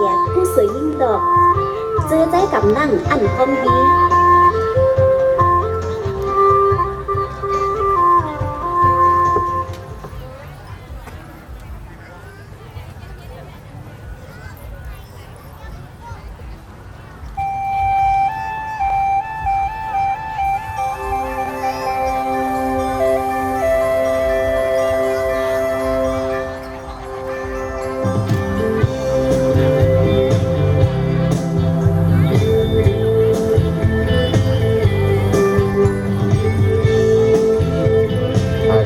กียรติผู้สวยยิ่งดอ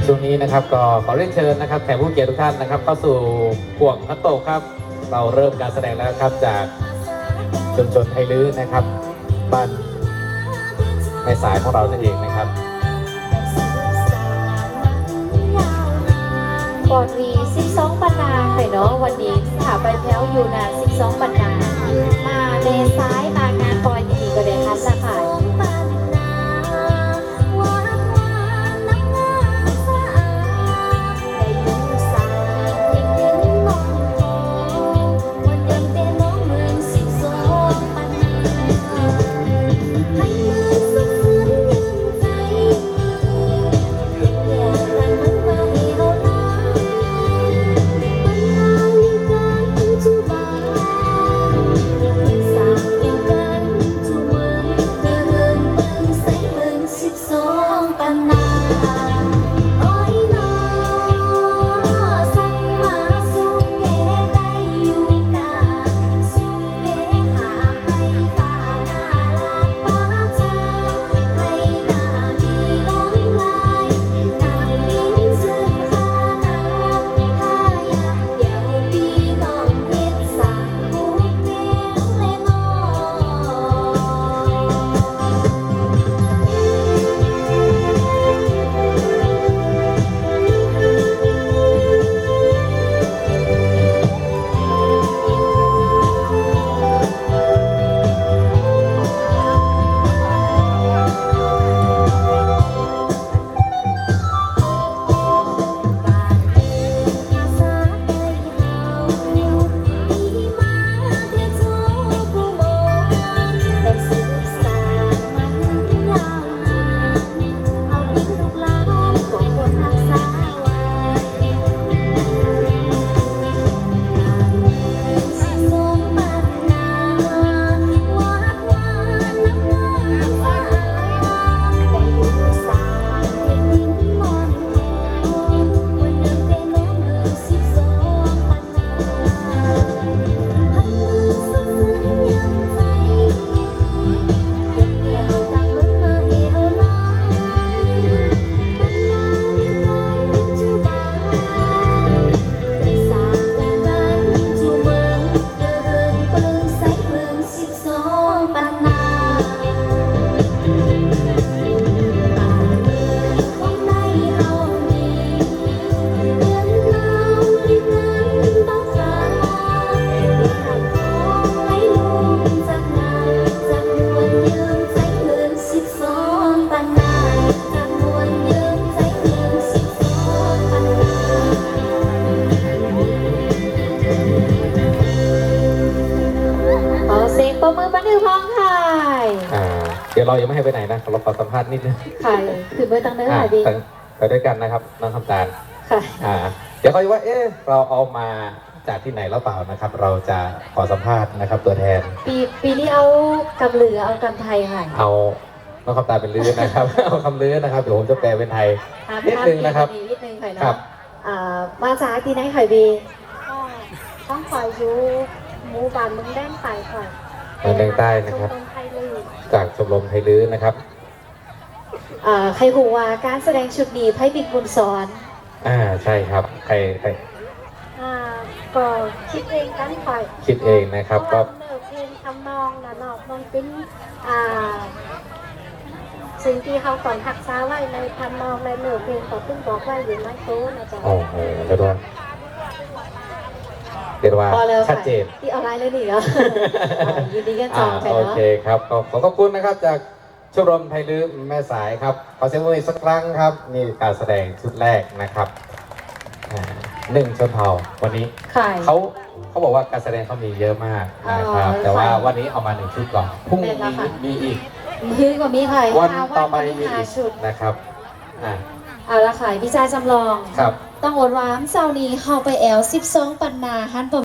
ช่วงนี้นะครับก็ขอเรียนเชิญนะครับแขกผู้เกียรติทุกท่านนะครับเข้าสู่ห่วงพัตโตกครับ เราเริ่มการแสดงแล้วครับจากชุมชนไทยลื้อนะครับบ้านในสายของเรานั่นเองนะครับปอดวี12ปันนาไข่เนาะวันนี้ถาไปแถวอยู่นา12ปันนามาเลซ้ายมางานปอย เสียงประมือบันทึกพ้องค่ะอ่าเดี๋ยวเรายังไม่ให้ไปไหนนะเราขอสัมภาษณ์นิดนึงค่ะคือเบอร์ตังเนื้ออ่าค่ะดีไปไปด้วยกันนะครับน้องคำตาลค่ะอ่าเดี๋ยวเขาจะว่าเอ๊ะเราเอามาจากที่ไหนแล้วเปล่านะครับ เราจะขอสัมภาษณ์นะครับ ตัวแทน ปีปีนี้เอากำเหลือเอากำไทยค่ะเอาน้องคำตาลเป็นลื้อนะครับเอาคำลื้อนะครับเดี๋ยวผมจะแปลเป็นไทยถามนิดนึงนะครับถามนิดนึงค่ะครัเนาะบอ่ามาจากที่ไหนค่ะบีต้องคอยอยู่หมู่บ้านเมืองแดนไปค่ะเมืองแดนใต้นะครับชมไทยเลยจากชมรมไทยลื้อนะครับอ่าใครหูว่าการแสดงชุดนี้ไพ่บิกบุญสอนอ่าใช่ครับใครใครอ่าก็คิดเองกันคอยคิดเองนะครับเพก็ราะว่าเนื้อเพลงทำนองนะเนาะมันเป็นอ่าสิ่งที่เขาก่อนหักษาไว้ในทำนองในเนื้อเพลงก็เพิ่งบอกไว้อยู่ในโต๊ะนะจ๊ะโอ้โหเรียกว่า เรียกว่าชัดเจนที่ออนไลน์เลยนี่เหรอยินดีกันจองไปโอเนาะ เคครับขอขอขอบคุณนะครับจากชมรมไทยลืมแม่สายครับขอเสียงมืออีกสักครั้งครับนี่การแสดงชุดแรกนะครับหนึ่งชนเผ่าวันนี้เขาเขาบอกว่าการแสดงเขามีเยอะมากนะครับแต่ว่าวันนี้เอามาหนึ่งชุดก่อนพรุ่งนี้มีอีก มือกว่ามีใครวันต่อไปมีอีกชุดนะครับอ่าเอาละค่ะพี่ชายจำลอง ครับ ตั้งอดวามเจ้าร์นี้เข้าไปแอล12 ปันนาหัน